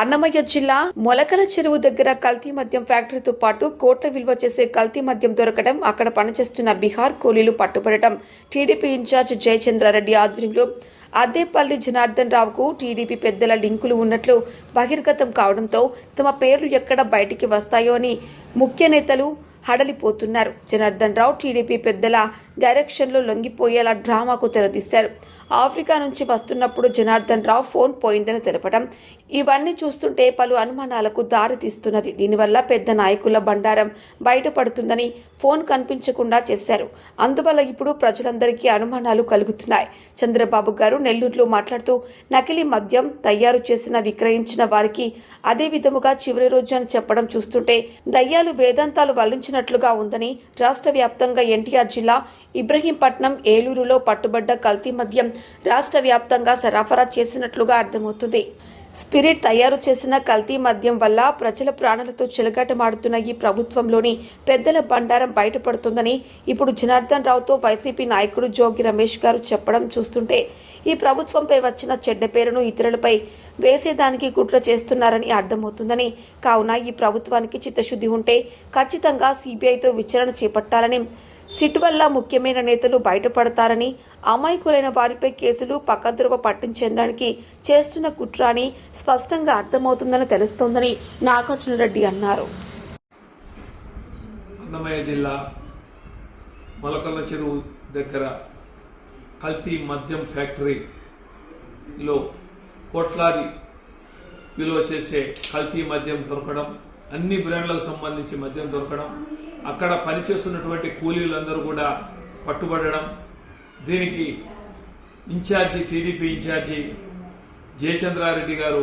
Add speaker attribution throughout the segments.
Speaker 1: అన్నమయ్య జిల్లా మొలకల చెరువు దగ్గర కల్తీ మద్యం ఫ్యాక్టరీతో పాటు కోట్ల విలువ చేసే కల్తీ మద్యం దొరకడం అక్కడ పనిచేస్తున్న బీహార్ కూలీలు పట్టుబడటం. టీడీపీ ఇన్ఛార్జ్ జయచంద్రారెడ్డి ఆధ్వర్యంలో అద్దేపల్లి జనార్దన్ రావుకు టీడీపీ పెద్దల లింకులు ఉన్నట్లు బహిర్గతం కావడంతో తమ పేర్లు ఎక్కడ బయటికి వస్తాయో అని ముఖ్య నేతలు హడలిపోతున్నారు. జనార్దన్ రావు టీడీపీ పెద్దల డైరెక్షన్లో లొంగిపోయేలా డ్రామాకు తెరదీశారు ఆఫ్రికా నుంచి వస్తున్నప్పుడు జనార్దన్ రావు ఫోన్ పోయిందని తెలపడం ఇవన్నీ చూస్తుంటే పలు అనుమానాలకు దారి తీస్తున్నది. దీనివల్ల పెద్ద నాయకుల బండారం బయటపడుతుందని ఫోన్ కనిపించకుండా చేశారు. అందువల్ల ఇప్పుడు ప్రజలందరికీ అనుమానాలు కలుగుతున్నాయి. చంద్రబాబు గారు నెల్లూరులో మాట్లాడుతూ నకిలీ మద్యం తయారు చేసిన విక్రయించిన వారికి అదే విధముగా చివరి రోజు అని చెప్పడం చూస్తుంటే దయ్యాలు వేదాంతాలు వల్లించినట్లుగా ఉందని రాష్ట్ర వ్యాప్తంగా ఎన్టీఆర్ జిల్లా ఇబ్రహీంపట్నం ఏలూరులో పట్టుబడ్డ కల్తీ మద్యం రాష్ట్ర వ్యాప్తంగా సరఫరా చేసినట్లుగా అర్థమవుతుంది. స్పిరిట్ తయారు చేసిన కల్తీ మద్యం వల్ల ప్రజల ప్రాణాలతో చెలగాటమాడుతున్న ఈ ప్రభుత్వంలోని పెద్దల బండారం బయటపడుతుందని ఇప్పుడు జనార్దన్ రావుతో వైసీపీ నాయకుడు జోగి రమేష్ గారు చెప్పడం చూస్తుంటే ఈ ప్రభుత్వంపై వచ్చిన చెడ్డ పేరును ఇతరులపై వేసేదానికి కుట్ర చేస్తున్నారని అర్థమవుతుందని. కావున ఈ ప్రభుత్వానికి చిత్తశుద్ధి ఉంటే ఖచ్చితంగా సిబిఐతో విచారణ చేపట్టాలని సిట్ వల్ల ముఖ్యమైన నేతలు బయటపడతారని అమాయకులైన వారిపై కేసులు పక్కద్రోవ పట్టించడానికి చేస్తున్న కుట్ర అని స్పష్టంగా అర్థమవుతుందని తెలుస్తోందని నాగార్జున రెడ్డి అన్నారు.
Speaker 2: అన్నమయ్య జిల్లా మొలకల్ల చెరువు దగ్గర కల్తీ మద్యం ఫ్యాక్టరీలో కోట్లాది విలువ చేసే కల్తీ మద్యం దొరకడం అన్ని బ్రాండ్లకు సంబంధించి మద్యం దొరకడం అక్కడ పనిచేస్తున్నటువంటి కూలీలందరూ కూడా పట్టుబడడం దీనికి ఇన్ఛార్జి టీడీపీ ఇన్ఛార్జి జయచంద్రారెడ్డి గారు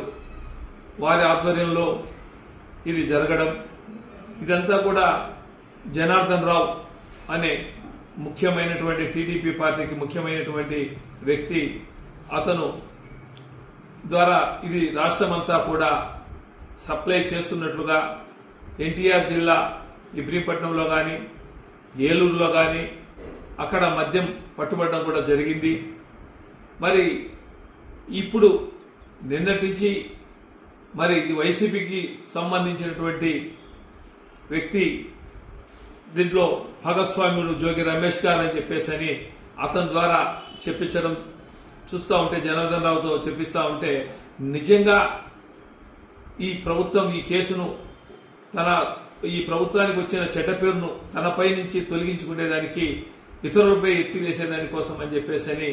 Speaker 2: వారి ఆధ్వర్యంలో ఇది జరగడం. ఇదంతా కూడా జనార్దన్ రావు అనే ముఖ్యమైనటువంటి టీడీపీ పార్టీకి ముఖ్యమైనటువంటి వ్యక్తి. అతను ద్వారా ఇది రాష్ట్రమంతా కూడా సప్లై చేస్తున్నట్లుగా ఎన్టీఆర్ జిల్లా ఇబ్రీపట్నంలో కానీ ఏలూరులో కానీ అక్కడ మద్యం పట్టుబడడం కూడా జరిగింది. మరి ఇప్పుడు నిన్నటించి మరి ఇది వైసీపీకి సంబంధించినటువంటి వ్యక్తి దీంట్లో భాగస్వామ్యుడు జోగి రమేష్ గారు అని చెప్పేసి అని అతని ద్వారా చెప్పించడం చూస్తూ ఉంటే జనార్దన్ రావుతో చెప్పిస్తూ ఉంటే నిజంగా ఈ ప్రభుత్వం ఈ కేసును తన ఈ ప్రభుత్వానికి వచ్చిన చెడ్డ పేరును తనపై నుంచి తొలగించుకునేదానికి ఇతరులపై ఎత్తివేసేదాని కోసం అని చెప్పేసి అని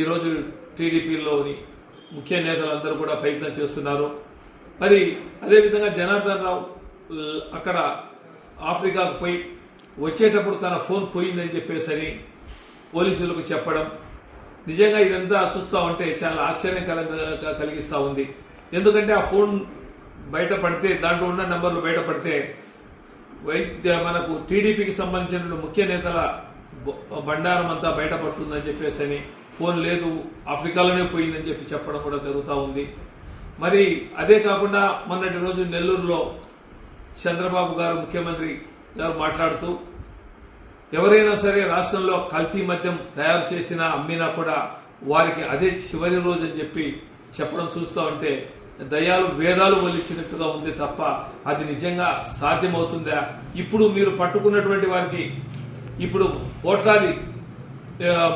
Speaker 2: ఈరోజు టీడీపీలోని ముఖ్య నేతలందరూ కూడా ప్రయత్నం చేస్తున్నారు. మరి అదేవిధంగా జనార్దన్ రావు అక్కడ ఆఫ్రికాకు పోయి వచ్చేటప్పుడు తన ఫోన్ పోయిందని చెప్పేసి పోలీసులకు చెప్పడం. నిజంగా ఇదంతా చూస్తూ ఉంటే చాలా ఆశ్చర్యం కల కలిగిస్తూ ఉంది. ఎందుకంటే ఆ ఫోన్ బయటపడితే దాంట్లో ఉన్న నెంబర్లు బయటపడితే వైద్య మనకు టీడీపీకి సంబంధించిన ముఖ్య నేతల బండారం అంతా బయటపడుతుందని చెప్పేసి అని ఫోన్ లేదు ఆఫ్రికాలోనే పోయిందని చెప్పి చెప్పడం కూడా జరుగుతూ ఉంది. మరి అదే కాకుండా మొన్నటి రోజు నెల్లూరులో చంద్రబాబు గారు ముఖ్యమంత్రి గారు మాట్లాడుతూ ఎవరైనా సరే రాష్ట్రంలో కల్తీ మద్యం తయారు చేసినా అమ్మినా కూడా వారికి అదే చివరి రోజు అని చెప్పి చెప్పడం చూస్తూ ఉంటే దయాలు వేదాలు వల్లించినట్టుగా ఉంది తప్ప అది నిజంగా సాధ్యమవుతుందా? ఇప్పుడు మీరు పట్టుకున్నటువంటి వారికి ఇప్పుడు కోట్లాది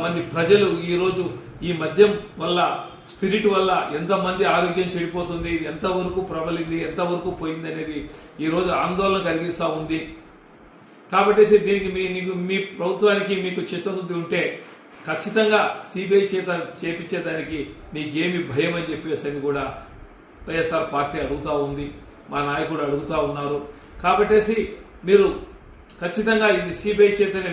Speaker 2: మంది ప్రజలు ఈరోజు ఈ మద్యం వల్ల స్పిరిట్ వల్ల ఎంతమంది ఆరోగ్యం చెడిపోతుంది ఎంతవరకు ప్రబలింది ఎంతవరకు పోయింది అనేది ఈరోజు ఆందోళన కలిగిస్తూ ఉంది. కాబట్టి దీనికి మీ నీకు మీ ప్రభుత్వానికి మీకు చిత్తశుద్ధి ఉంటే ఖచ్చితంగా సిబిఐ చేత చేపించేదానికి మీకేమి భయం అని చెప్పేసి అని కూడా వైఎస్ఆర్ పార్టీ అడుగుతూ ఉంది మా నాయకుడు అడుగుతూ ఉన్నారు. కాబట్టేసి మీరు ఖచ్చితంగా ఇది సిబిఐ చేతనే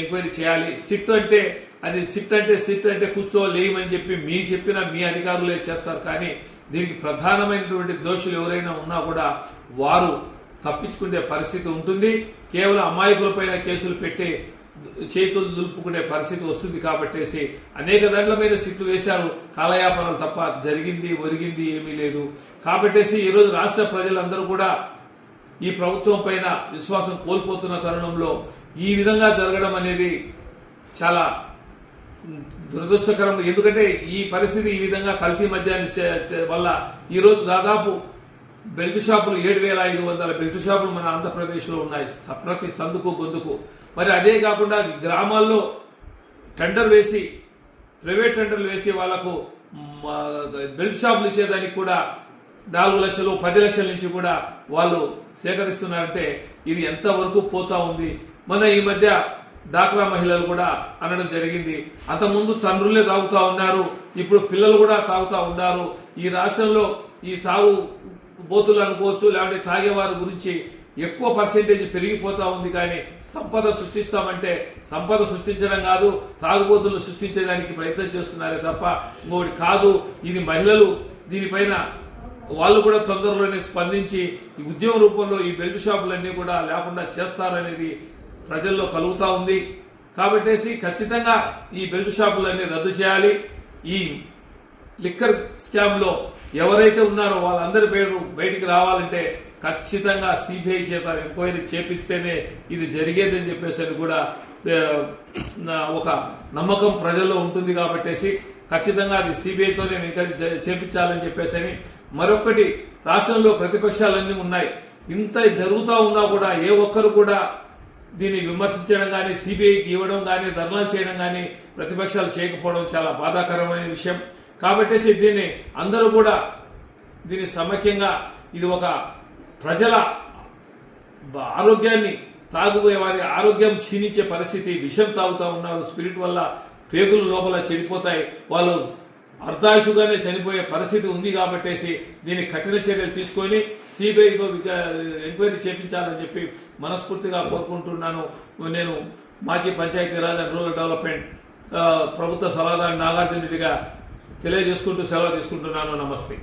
Speaker 2: ఎంక్వైరీ చేయాలి. సిట్ అంటే అది సిట్ అంటే సిట్ అంటే కూర్చోలేమని చెప్పి మీ చెప్పిన మీ అధికారులే చేస్తారు. కానీ దీనికి ప్రధానమైనటువంటి దోషులు ఎవరైనా ఉన్నా కూడా వారు తప్పించుకునే పరిస్థితి ఉంటుంది. కేవలం అమాయకులపైన కేసులు పెట్టి చేతులు దులుపుకునే పరిస్థితి వస్తుంది కాబట్టేసి అనేక దాంట్ల మీద సిట్లు వేశారు. కాలయాపనలు తప్ప జరిగింది ఒరిగింది ఏమీ లేదు. కాబట్టేసి ఈరోజు రాష్ట్ర ప్రజలందరూ కూడా ఈ ప్రభుత్వం పైన విశ్వాసం కోల్పోతున్న తరుణంలో ఈ విధంగా జరగడం అనేది చాలా దురదృష్టకరం. ఎందుకంటే ఈ పరిస్థితి ఈ విధంగా కల్తీ మద్యాన్ని వల్ల ఈరోజు దాదాపు బెల్ట్ షాపులు ఏడు వేల ఐదు వందల బెల్ట్ షాపులు మన ఆంధ్రప్రదేశ్లో ఉన్నాయి. ప్రతి సందుకు గొంతుకు. మరి అదే కాకుండా గ్రామాల్లో టెండర్ వేసి ప్రైవేట్ టెండర్లు వేసి వాళ్ళకు బెల్ట్ షాపులు ఇచ్చేదానికి కూడా నాలుగు లక్షలు పది లక్షల నుంచి కూడా వాళ్ళు సేకరిస్తున్నారంటే ఇది ఎంతవరకు పోతా ఉంది? మన ఈ మధ్య డాక్రా మహిళలు కూడా అనడం జరిగింది. అంతకుముందు తండ్రులే తాగుతూ ఉన్నారు ఇప్పుడు పిల్లలు కూడా తాగుతూ ఉన్నారు. ఈ రాష్ట్రంలో ఈ తాగు బోతులు అనుకోవచ్చు లేకపోతే తాగేవారి గురించి ఎక్కువ పర్సెంటేజ్ పెరిగిపోతా ఉంది కానీ సంపద సృష్టిస్తామంటే సంపద సృష్టించడం కాదు తాగుబోతులు సృష్టించడానికి ప్రయత్నం చేస్తున్నారే తప్ప ఇంకోటి కాదు. ఇది మహిళలు దీనిపైన వాళ్ళు కూడా తొందరలోనే స్పందించి ఈ ఉద్యమ రూపంలో ఈ బెల్ట్ షాపులన్నీ కూడా లేకుండా చేస్తారనేది ప్రజల్లో కలుగుతూ ఉంది. కాబట్టేసి ఖచ్చితంగా ఈ బెల్ట్ షాపులన్నీ రద్దు చేయాలి. ఈ లిక్కర్ స్కామ్లో ఎవరైతే ఉన్నారో వాళ్ళందరి పేరు బయటికి రావాలంటే ఖచ్చితంగా సిబిఐ చేత ఎంక్వైరీ చేపిస్తేనే ఇది జరిగేదని చెప్పేసి అని కూడా నా ఒక నమ్మకం ప్రజల్లో ఉంటుంది కాబట్టేసి ఖచ్చితంగా అది సిబిఐతో నేను ఇంకా చేపించాలని చెప్పేసి అని మరొకటి రాష్ట్రంలో ప్రతిపక్షాలన్నీ ఉన్నాయి. ఇంత జరుగుతూ ఉన్నా కూడా ఏ ఒక్కరు కూడా దీన్ని విమర్శించడం కానీ సిబిఐకి ఇవ్వడం కానీ ధర్నాలు చేయడం కానీ ప్రతిపక్షాలు చేయకపోవడం చాలా బాధాకరమైన విషయం. కాబట్టేసి దీన్ని అందరూ కూడా దీన్ని సమైక్యంగా ఇది ఒక ప్రజల ఆరోగ్యాన్ని తాగుపోయే వారి ఆరోగ్యం క్షీణించే పరిస్థితి విషం తాగుతూ ఉన్నారు స్పిరిట్ వల్ల పేగులు లోపల చెడిపోతాయి వాళ్ళు అర్ధాయుషుగానే చనిపోయే పరిస్థితి ఉంది కాబట్టేసి దీన్ని కఠిన చర్యలు తీసుకొని సిబిఐతో ఎంక్వైరీ చేపించాలని చెప్పి మనస్ఫూర్తిగా కోరుకుంటున్నాను. నేను మాజీ పంచాయతీరాజ్ అండ్ రూరల్ డెవలప్మెంట్ ప్రభుత్వ సలహాదారు నాగార్జున రెడ్డిగా తెలియజేసుకుంటూ సెలవు తీసుకుంటున్నాను. నమస్తే.